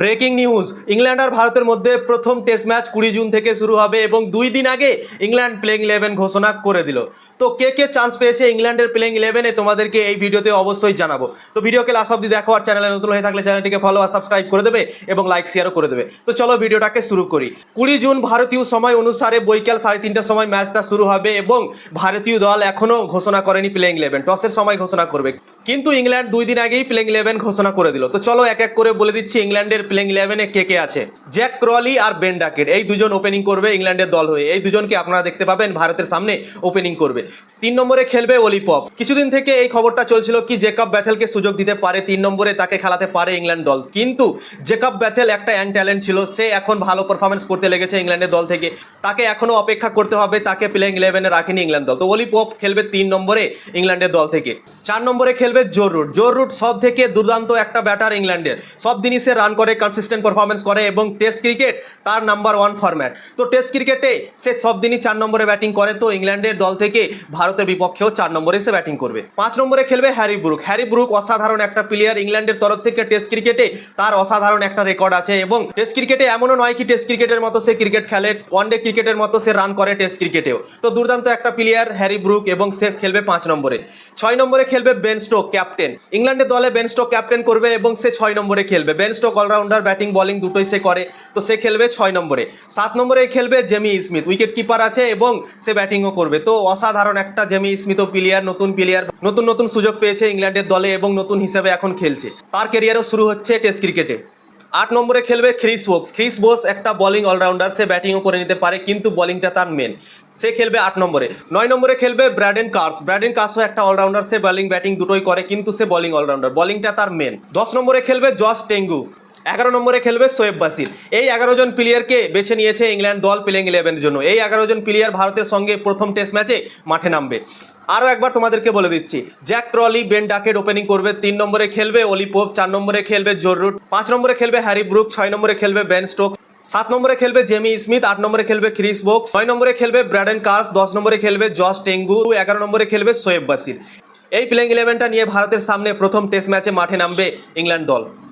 Breaking news, England আর ভারতের মধ্যে প্রথম টেস্ট ম্যাচ কুড়ি জুন থেকে শুরু হবে এবং দুই দিন আগে ইংল্যান্ড প্লেইং ইলেভেন ঘোষণা করে দিল। তো কে কে চান্স পেয়েছে ইংল্যান্ডের প্লেইং ইলেভেনে তোমাদেরকে এই ভিডিওতে অবশ্যই জানাব। তো ভিডিওকে লাস্ট অব্দি দেখো আর চ্যানেলে নতুন হয়ে থাকলে চ্যানেলটিকে ফলো আর সাবস্ক্রাইব করে দেবে এবং লাইক শেয়ারও করে দেবে। তো চলো ভিডিওটাকে শুরু করি। কুড়ি জুন ভারতীয় সময় অনুসারে বৈকাল সাড়ে তিনটার সময় ম্যাচটা শুরু হবে এবং ভারতীয় দল এখনও ঘোষণা করেনি প্লেইং ইলেভেন টসের সময় ঘোষণা করবে। কিন্তু ইংল্যান্ড দুই দিন আগেই প্লেইং ইলেভেন ঘোষণা করে দিল। তো চলো এক এক করে বলে দিচ্ছি ইংল্যান্ডের প্লেইং ইলেভেনে কে কে আছে? জ্যাক ক্রলি আর বেন ডাকেট এই দুজন ওপেনিং করবে ইংল্যান্ডের দল হয়ে। এই দুজনকে আপনারা দেখতে পাবেন, ভারতের সামনে ওপেনিং করবে। তিন নম্বরে খেলবে অলিপপ কিছুদিন থেকে এই খবরটা চলছিল কি জেকব ব্যাথেলকে সুযোগ দিতে পারে, তিন নম্বরে তাকে খেলাতে পারে ইংল্যান্ড দল। কিন্তু জেকব ব্যাথেল একটা ইয়াং ট্যালেন্ট ছিল, সে এখন ভালো পারফরমেন্স করতে লেগেছে ইংল্যান্ডের দল থেকে। তাকে এখনও অপেক্ষা করতে হবে, তাকে প্লেইং ইলেভেনে রাখেনি ইংল্যান্ড দল। তো অলিপপ খেলবে তিন নম্বরে ইংল্যান্ডের দল থেকে। চার নম্বরে খেলবে জোর রুট জোর রুট সব থেকে দুর্দান্ত একটা ব্যাটার ইংল্যান্ডের। সব দিনই সে রান করে কনসিস্টেন্ট পারফরমেন্স করে এবং টেস্ট ক্রিকেট তার নাম্বার ওয়ান ফরম্যাট তো টেস্ট ক্রিকেটে সে সব দিনই চার নম্বরে ব্যাটিং করে। তো ইংল্যান্ডের দল থেকে ভারতের বিপক্ষেও চার নম্বরে সে ব্যাটিং করবে। পাঁচ নম্বরে খেলবে হ্যারি ব্রুক। হ্যারি ব্রুক অসাধারণ একটা প্লেয়ার ইংল্যান্ডের তরফ থেকে টেস্ট ক্রিকেটে তার অসাধারণ একটা রেকর্ড আছে এবং টেস্ট ক্রিকেটে এমনও নয় কি টেস্ট ক্রিকেটের মতো সে ক্রিকেট খেলে ওয়ানডে ক্রিকেটের মতো সে রান করে টেস্ট ক্রিকেটেও তো দুর্দান্ত একটা প্লেয়ার হ্যারি ব্রুক এবং সে খেলবে পাঁচ নম্বরে। ছয় নম্বরে খেলবে বেন স্টোক ক্যাপ্টেন ইংল্যান্ডের দলে বেন স্টোক ক্যাপ্টেন করবে এবং সে ছয় নম্বরে খেলবে। Ben Stoke allrounder batting bowling দুটোই সে করে, তো সে খেলবে ছয় নম্বরে। সাত নম্বরে খেলবে জেমি স্মিথ উইকেট কিপার আছে এবং সে ব্যাটিংও করবে। তো অসাধারণ একটা জেমি স্মিত প্লেয়ার, নতুন প্লেয়ার, নতুন নতুন সুযোগ পেয়েছে ইংল্যান্ডের দলে এবং নতুন হিসেবে এখন খেলছে। তার কেরিয়ারও শুরু হচ্ছে টেস্ট ক্রিকেটে আট নম্বরে খেলবে খ্রিস বোস। খ্রিস বোস একটা বলিং অলরাউন্ডার সে ব্যাটিংও করে নিতে পারে, কিন্তু বোলিংটা তার মেন সে খেলবে আট নম্বরে। নয় নম্বরে খেলবে ব্র্যাডেন কার্স। ব্র্যাডেন কার্সও একটা অলরাউন্ডার সে বলিং ব্যাটিং দুটোই করে, কিন্তু সে বলিং অলরাউন্ডার বোলিংটা তার মেন দশ নম্বরে খেলবে জস টেঙ্গু। এগারো নম্বরে খেলবে সোয়েব বাসির এই এগারো জন প্লেয়ারকে বেছে নিয়েছে ইংল্যান্ড দল প্লেইং ইলেভেনের জন্য এই এগারো জন প্লেয়ার ভারতের সঙ্গে প্রথম টেস্ট ম্যাচে মাঠে নামবে আরও একবার তোমাদেরকে বলে দিচ্ছি Jack Crawley Ben Duckett opening করবে তিন নম্বরে খেলবে অলি পোপ চার নম্বরে খেলবে জোর রুট পাঁচ নম্বরে খেলবে হ্যারি ব্রুক ছয় নম্বরে খেলবে বেন স্টোক সাত নম্বরে খেলবে জেমি স্মিথ আট নম্বরে খেলবে ক্রিস বোক্স ছয় নম্বরে খেলবে ব্র্যাডেন কার্স দশ নম্বরে খেলবে জস টেঙ্গু এগারো নম্বরে খেলবে সোয়েব বাসির এই প্লেইং ইলেভেনটা নিয়ে ভারতের সামনে প্রথম টেস্ট ম্যাচে মাঠে নামবে ইংল্যান্ড দল